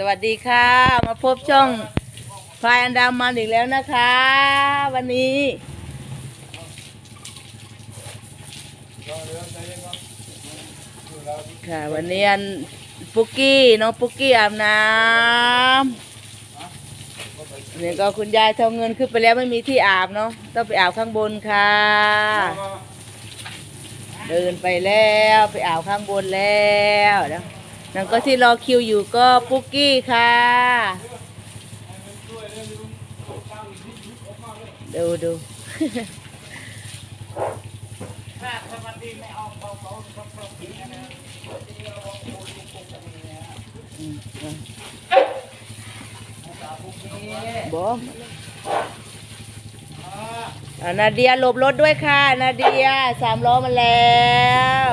สวัสดีค่ะ มาพบช่องพายอันดามันอีกแล้วนะคะ วันนี้ ค่ะวันนี้อันปุกกี้น้องปุกกี้อาบน้ำนี่ก็คุณยายเท่าเงินขึ้นไปแล้วไม่มีที่อาบเนาะต้องไปอาบข้างบนค่ะ เดินไปแล้วไปอาบข้างบนแล้วนะ นั่นก็ที่รอคิวอยู่ก็ปุกกี้ค่ะดูดูบอมอานาเดียหลบรถด้วยค่ะนาเดียสามล้อมาแล้ว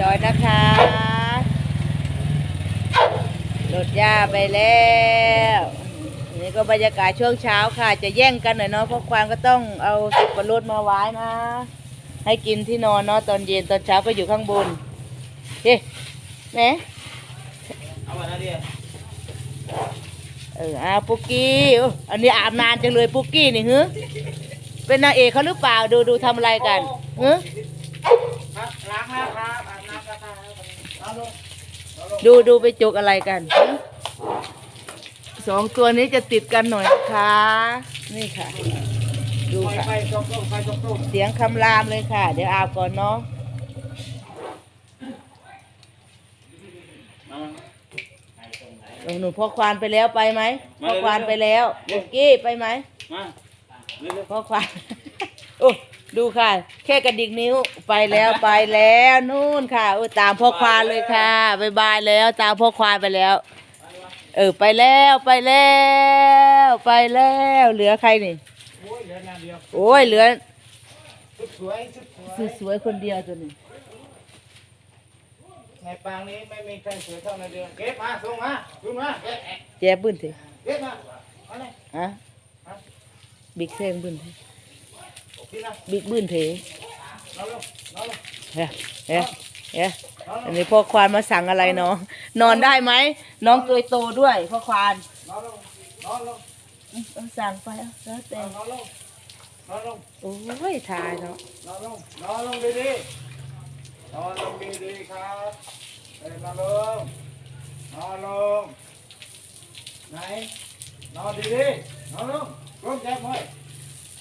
จอยนะคะ รถย่าไปแล้วนี่ก็บรรยากาศช่วงเช้าค่ะ จะแย่งกันหน่อยเนาะเพราะควานก็ต้องเอาสิบกว่ารถมาไว้นะ ให้กินที่นอนเนาะตอนเย็นตอนเช้าก็อยู่ข้างบนเฮ้แหมเอามาเดียเอออาปุกกี้อุ๊ยอันนี้อาบนานจังเลยปุกกี้นี่ฮึเป็นนางเอกเขาหรือเปล่าดูดูทำอะไรกันฮึครับล้างแล้วครับอาบน้ำกระทะเอาลง ดูดูไปจกอะไรกันหึสองตัวนี้จะติดกันหน่อยนะคะนี่ค่ะ ดูไฟค่ะไฟตกลงไฟตกลงเสียงคำรามเลยค่ะ เดี๋ยวอาบก่อนเนาะหนูพ่อควานไปแล้วไปไหมพ่อควานไปแล้วปุกกี้ไปไหมมาเร็วพ่อควานโอ้ ดูค่ะ แค่กระดิกนิ้วไปแล้วไปแล้วนู่นค่ะโอ้ตามพ่อควานเลยค่ะบายบายแล้ว ตามพ่อควานไปแล้ว เออไปแล้วไปแล้ว ไปแล้ว เหลือใครนี่ๆโอ้ยเหลืออย่างเดียวโอ้ยเหลือชุดสวยชุดสวยสวยๆคนเดียวตัวนี้ในปางนี้ไม่มีใครสวยเท่านาเดียเก็บมาส่งมาส่งมาเก็บแจ๊บบึ้นเถอะเก็บมาเอาเลย ฮะบิ๊กเซงบึ้นเถอะพี่นะ บิ๊กบึ้นเถอะนอนลงนอนลงเฮ้ยเฮ้ยเฮ้ยอันนี้พ่อควานมาสั่งอะไรน้องนอนได้ไหมน้องตัวโตด้วยพ่อควานนอนลงนอนลงอืมเอาสั่งไปเอาแล้วแต่นอนลงนอนลงโอ้ยทายเนาะนอนลงนอนลงดีๆนอนลงดีๆครับเอ้ยนอนลงนอนลงไหนนอนดีๆนอนลงร่มแจ็คไว้ดีดีนอนลงเฮ้ยนะนอนลงดีนอนลงดีนอนลงร่มแจ็คแจ็คลงแจ็คแจ็คลงเอ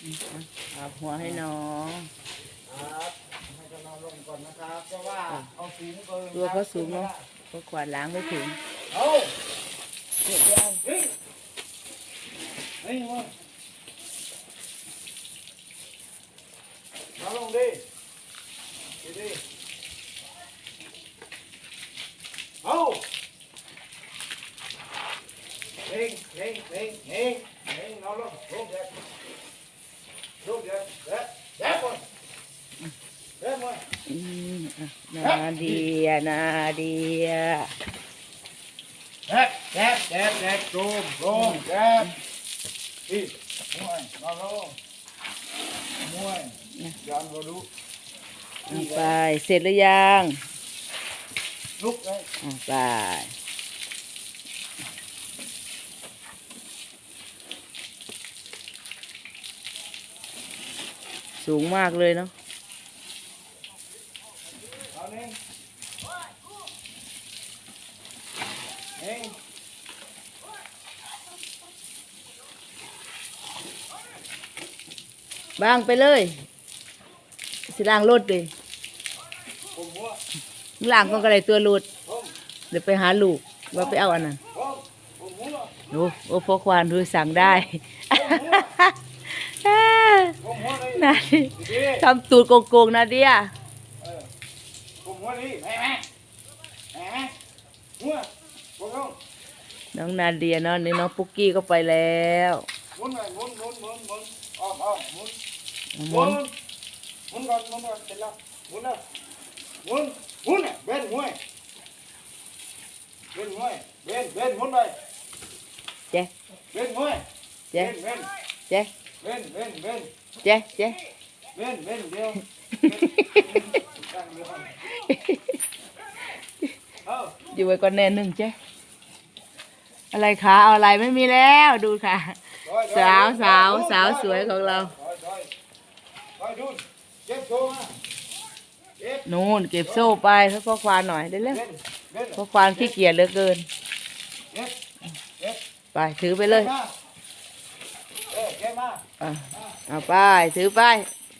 เออนอนลงเออนอนลงเออนั่นนะครับครับที่ปวดตรงนี้นอนลงนอนลงมวยมวยมวยอาบหัวให้น้องครับให้เขานอนลงก่อนนะครับเพราะว่าเขาสูงเกินตัวเขาสูงเนาะพ่อควานล้างไม่ถึงเอาเดี๋ยวจะเอาเฮ้ยเฮ้ยมวยนอนลงดิดีดีเอาเฮ้งเฮ้งเฮ้งเฮ้ง นาเดียนาเดียเด็ดเด็ดเด็ดเด็ดลงลงเด็ดอีมวยนอนลงมวยยันก็รู้ไป เสร็จหรือยังลุกเลยไป สูงมากเลยเนาะเอางเน่งบางไปเลย สิล้างรถดิผมหัวล้างก็กระไรตัวรถเดี๋ยวไปหาลูกว่าไปเอาอันนั้นโอ้โอ้พอควานดูสั่งได้ ผมหัวเลยนาดิดีทำตูดโกงๆนะเดียเออผมหัวดีแม่แม่แม่น้องนาเดียเนาะนี่น้องปุ๊กกี้ก็ไปแล้วหมุนหน่อยหมุนหมุนหมุนหมุนอ้อมอ้อมหมุนหหมุมุนนหมุนก่อนหมุนก่อนเสร็จแล้วหมุนแล้วหมุนหมุนเนี่ยเบนห้วยเบนห้วยเบนเบนหมุนไปเจ๊เบนห้วยเจ๊เบนเจ๊เบนเบนเบน เจ๊เจ๊เบนเบนเดียวตั้งเดียวเอาอยู่ไว้ก่อนแน่หนึ่งเจ๊อะไรคะเอาอะไรไม่มีแล้วดูค่ะถอยถอยสาวสาวถอยสาวสวยของเราถอยถอยถอยดูนเจ็บโชว์มาเจ็บนู่นเก็บโซ่ไปให้พ่อควานหน่อยได้เลยเบนเบนพ่อควานขี้เกียจเหลือเกินเจ็บเจ็บไปถือไปเลยมาเอ้ย เอาไปถือไป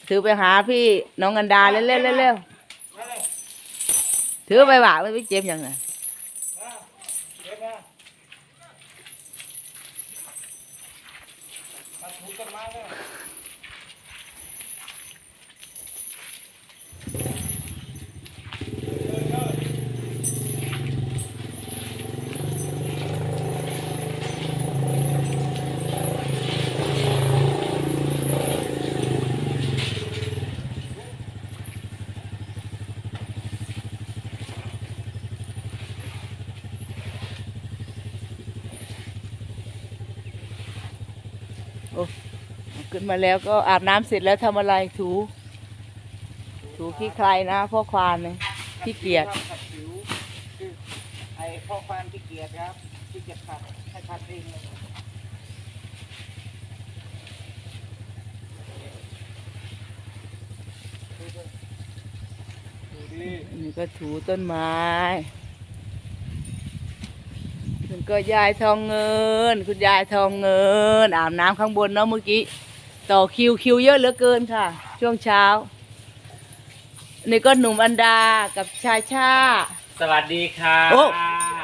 ถือไปหาพี่น้องกันดาเร็วๆเร็วๆเร็วถือไปว่าไม่เจ็บยังไง มาเจ็บมามาถูต้นไม้เลยขึ้นมาแล้วก็อาบน้ำเสร็จแล้วทำอะไรถู ถูขี้ใครนะพ่อควานเนี่ยขี้เกียจขัดผิวคือไอ้พ่อควานที่เกียจครับที่เกียจขัดให้ขัดเองเลยดูดิอันนี่ก็ถูต้นไม้นี่ ก็ยายทองเงิน คุณยายทองเงิน อาบน้ำข้างบนเนาะเมื่อกี้ ต่อคิวคิวเยอะเหลือเกินค่ะ ช่วงเช้า นี่ก็หนุ่มอันดากับชายชา สวัสดีค่ะโอ้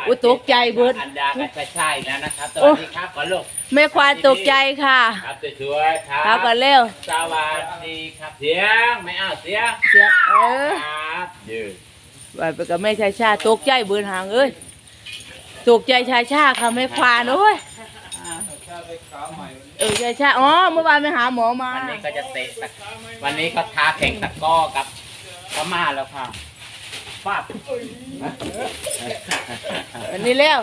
อุ๊ยตกใจเบิดอันดากับชาชายแล้วนะครับสโอ้วัสดีครับขอลูกแม่ควานตกใจค่ะครับสวยๆครับครับก่อนเร็วสวัสดีครับเสียงไม่เอาเสียงเสียงเออครับยืนไปไปกับแม่ชายชาตกใจเบืนหางเอ้ย ตกใจชายชาค่ะแม่ควานโอ้ยชาไปขาวใหม่เออชายชาอ๋อเมื่อวานไปหาหมอมาวันนี้ก็จะเตะตะวันนี้ก็ท้าแข่งตะกร้อกับพม่าแล้วค่ะฟาดวันนี้เร็ว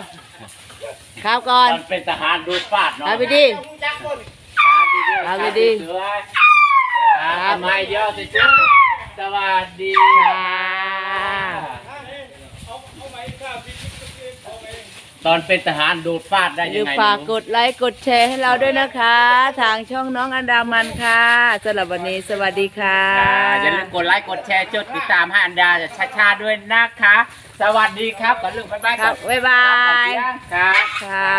ข้าวก่อนมันเป็นทหารดูดฟาดเนาะเอาไปดิครับดีๆเอาไปดิสวยๆครับทำไมเยอะสิจ๊ะสวัสดีค่ะ ตอนเป็นทหารดูดฟาดได้หรืยัองไงฝากไม่กรู้ดไลค์กดแชร์ให้เราด้วยนะคะ ทางช่องน้องอันดามันค่ะสำหรับวันนี้สวัสดีค่ะ อ่าอย่าลืมกดไลค์กดแชร์จดติดตามให้อันดาชาชาด้วยนะคะ สวัสดีครับก่อนลูกบ๊ายบายครับบ๊ายบายครับ ค่ะ